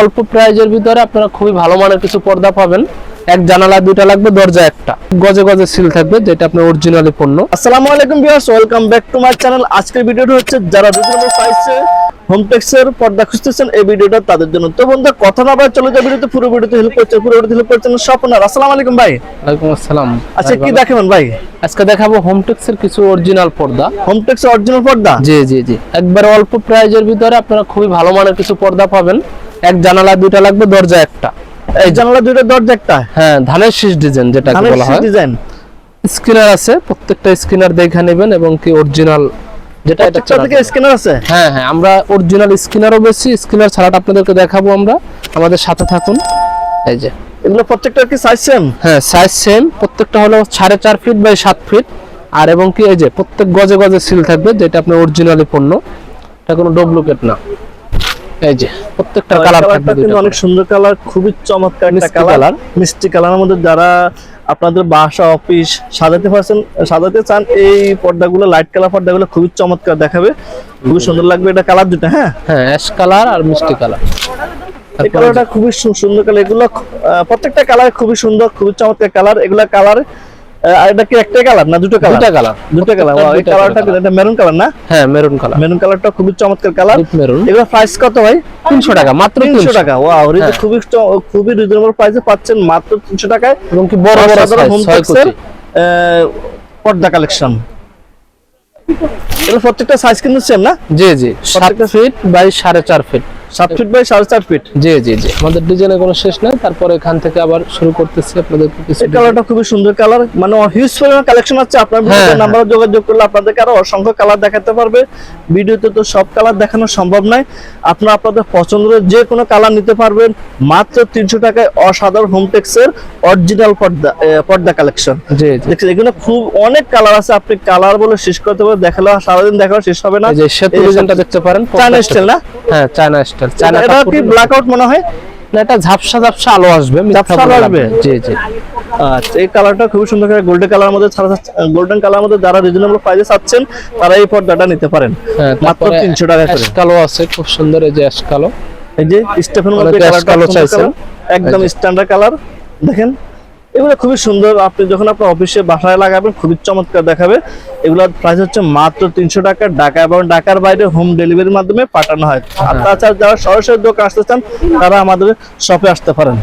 অল্প প্রাইজের ভিতরে আপনারা খুবই ভালো মানের কিছু পর্দা পাবেন। এক জানালা দুটা লাগবে, দরজা একটা। গজে গজে সিল থাকবে, যেটা আপনার অরিজিনালি পণ্য। আসসালামু আলাইকুম viewers welcome back to my channel আজকের ভিডিওটা হচ্ছে, যারা বিভিন্ন প্রাইসে হোমটেক্সের পর্দা খুঁজতেছেন এই ভিডিওটা তাদের জন্য। তো বন্ধু কথা না চলে যায় ভিডিওতে। পুরো ভিডিওতে হেল্প করছে পুরো ভিডিওতে হেল্প করছেন স্বপ্নার আসসালামু আলাইকুম ভাই। ওয়ালাইকুম আসসালাম। আচ্ছা কি দেখাবেন ভাই? আজকে দেখাবো হোমটেক্সের কিছু অরিজিনাল পর্দা। হোমটেক্সের অরিজিনাল পর্দা? জি জি জি। একবার অল্প প্রাইজের ভিতরে আপনারা খুবই ভালো মানের কিছু পর্দা পাবেন। এক জানালা দুইটা লাগবে দরজা একটা। এই জানালা দুইটা দরজা একটা? হ্যাঁ ধানের শীষ ডিজাইন যেটা বলা হয়। ডিজাইন স্ক্রিনার আছে প্রত্যেকটা স্ক্রিনার দেখে নেবেন এবং কি অরিজিনাল যেটা এটা থেকে স্ক্যানার আছে? হ্যাঁ হ্যাঁ আমরা অরিজিনাল স্ক্যানারও বেশি স্ক্যানার ছাড়াটা আপনাদেরকে দেখাবো আমরা। আমাদের সাথে থাকুন। এই যে। এগুলো প্রত্যেকটা কি সাইজ সেম হ্যাঁ সাইজ সেম প্রত্যেকটা হলো সাড়ে চার ফিট বাই সাত ফিট আর এবং কি এই যে প্রত্যেক গজে গজে সিল থাকবে যেটা আপনার অরিজিনালি পণ্য। এটা কোনো ডুপ্লিকেট না। এই যে প্রত্যেকটা কালার কিন্তু অনেক সুন্দর কালার খুবই চমৎকার একটা কালার কালার। মিষ্টি কালারের মধ্যে যারা আপনাদের বাসা অফিস সাজাতে পারছেন সাজাতে চান এই পর্দাগুলো লাইট কালার পর্দাগুলো খুবই চমৎকার দেখাবে। খুবই সুন্দর লাগবে এটা কালার দুটো হ্যাঁ? হ্যাঁ অ্যাশ কালার আর মিষ্টি কালার এই কালারটা খুবই সুন্দর কালার এগুলো প্রত্যেকটা কালার খুবই সুন্দর খুবই চমৎকার কালার এগুলা কালার এটা কি একটাই কালার না দুটো কালার দুটা কালার দুটো কালার এই কালারটা। এটা মেরুন কালার না? হ্যাঁ মেরুন কালার মেরুন কালারটা খুবই চমৎকার কালার মেরুন এগুলো প্রাইস কত ভাই? তিনশো টাকা মাত্র তিনশো তিনশো। টাকা ওয়াও এটা হ্যাঁ। খুবই খুবই রিজনেবল প্রাইসে পাচ্ছেন মাত্র তিনশো টাকায়। এবং কি বড় বড় হোম টেক্সের পর্দা কালেকশন এগুলো প্রত্যেকটা সাইজ কিন্তু সেম না? জি জি সাত প্রত্যেকটা- ফিট বাই সাড়ে চার ফিট সাত ফিট বাই সাড়ে চার ফিট জি জি জি। আমাদের ডিজাইনের কোনো শেষ নাই। তারপরে এখান থেকে আবার শুরু করতেছি আপনাদেরকে কিছু কালারটা খুবই সুন্দর কালার মানে হিউজ পরিমাণ কালেকশন আছে। আপনার হ্যাঁ, নাম্বারে যোগাযোগ করলে আপনাদেরকে আরও অসংখ্য কালার দেখাতে পারবে। ভিডিওতে তো সব কালার দেখানো সম্ভব নয়। আপনারা আপনাদের পছন্দের যে কোনো কালার নিতে পারবেন। মাত্র তিনশো টাকায় অসাধারণ হোমটেক্সের অরিজিনাল পর্দা পর্দা কালেকশন জি দেখছেন এখানে খুব অনেক কালার আছে। আপনি কালার বলে শেষ করতে পারবেন। দেখালে সারাদিন দেখালে শেষ হবে না। যে সেতু এই ডিজাইনটা দেখতে পারেন। স্টাইল না? হ্যাঁ চায়না স্টাইল চায়না এটা কি ব্ল্যাক আউট মনে হয়? না এটা ঝাপসা ঝাপসা আলো আসবে ঝাপসা আলো আসবে? জি জি। আচ্ছা এই কালারটা খুবই সুন্দর করে গোল্ডেন কালার মধ্যে গোল্ডেন কালার মধ্যে যারা রিজনেবল প্রাইসে চাচ্ছেন তারা এই পর্দাটা নিতে পারেন। হ্যাঁ মাত্র তারপরে 300 টাকা করে। অ্যাশ কালো আছে খুব সুন্দর এই যে অ্যাশ কালো এই যে স্টেফেন মধ্যে কালারটা কালো চাইছেন। একদম স্ট্যান্ডার্ড কালার দেখেন। এগুলো খুবই সুন্দর। আপনি যখন আপনার অফিসে বাসায় লাগাবেন খুবই চমৎকার দেখাবে। এগুলোর প্রাইস হচ্ছে মাত্র তিনশো টাকা। ঢাকা এবং ঢাকার বাইরে হোম ডেলিভারির মাধ্যমে পাঠানো হয়। আর তাছাড়া যারা সরাসরি দোকান আসতে চান তারা আমাদের শপে আসতে পারেন।